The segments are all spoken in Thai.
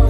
มา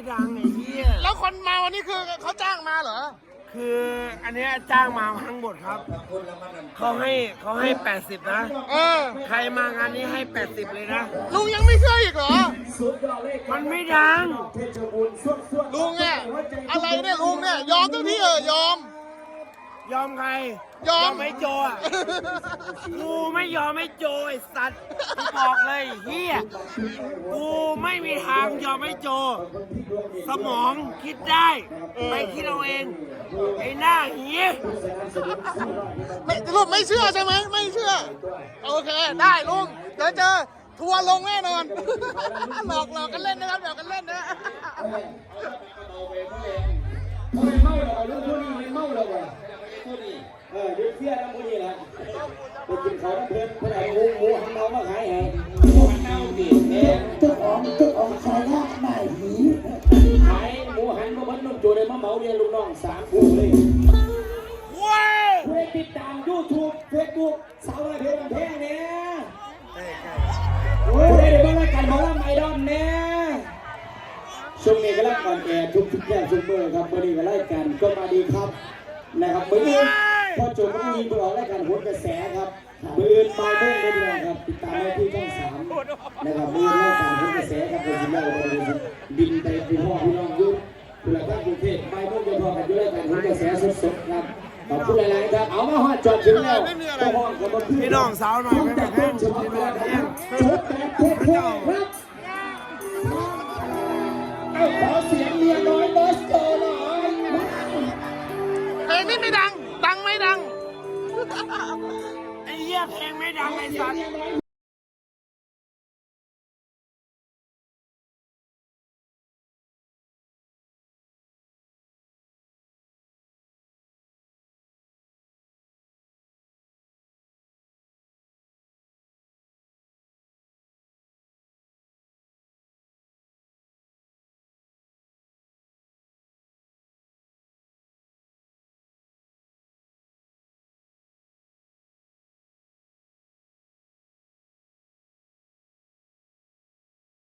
ไม่ดังไอ้เหี้ยแล้วคนเมาอันนี้คือเขาจ้างมาเหรอ คืออันนี้จ้างมาทั้งหมดครับเขาให้เขาให้ 80 นะ เออ ใครมางานนี้ให้ 80 เลยนะ ลุงยังไม่เชื่ออีกเหรอ มันไม่ดัง ลุงเนี่ยอะไรเนี่ยลุงเนี่ยยอมทั้งที่เออยอม ยอมใครยอม ไม่โจอะ กูไม่ยอมไม่โจไอ้สัตว์บอก เลยเฮียกูไม่มีทางยอมไม่โจ สมองคิดได้ ไปคิดเอาเอง ไอ้หน้าเฮียไม่สรุปไม่เชื่อใช่ไหมไม่เชื่อ โอเค ได้ลุงเดี๋ยวเจอทัวร์ลงแน่นอน หลอกหลอกกันเล่นนะครับหลอกกันเล่นนะไม่เมาหรอลูกนี้ไม่เมาหรอ เออยึดเสี้ยน้ำผู้นี้แหละไปกินเขาน้ำเพลินเพื่อนหมูหมูหันเอามาขายให้หมูหันเอาดิเอ๊ะเจ้าของเจ้าของชายาหน่ายหีขายหมูหันมาเพิ่นนุ่มจูเลยมาเหมาเรียนลูกน้องสามคู่เลยเว้ยเพื่อติดตามยูทูบเฟซบุ๊กสาวน้อยเพชรบันแพงเนี่ยโอ้ยได้เดี๋ยวมาไล่กันหมอลำไอดอลเนี่ยช่วงนี้ก็ไล่ก่อนแอร์ทุกทุกๆแย่ทุกเมื่อครับวันนี้ก็ไล่กันก็มาดีครับนะครับมืออื่น พอจบก็มีไปออกไล่กันหัวกระแสครับมืออื่นปลายโมงได้ด้วยครับติดตามได้ที่ช่องสามนะครับมืออื่นไล่กันหัวกระแสครับผมจะเล่าไปเลยบินไปที่ห้องพี่น้องยุทธคุณละท่านกรุงเทพปลายโมงจะพอกันด้วยไล่กันหัวกระแสสดๆครับขอบคุณหลายๆครับเอามาฮอดจอดถึงแล้วก็ห้องกับพี่น้องสาวหน่อยไม่แบบนั้นพี่น้อง ไม่ดังดังไม่ดังไอ้เหี้ยเพลงไม่ดังไอ้สัตว์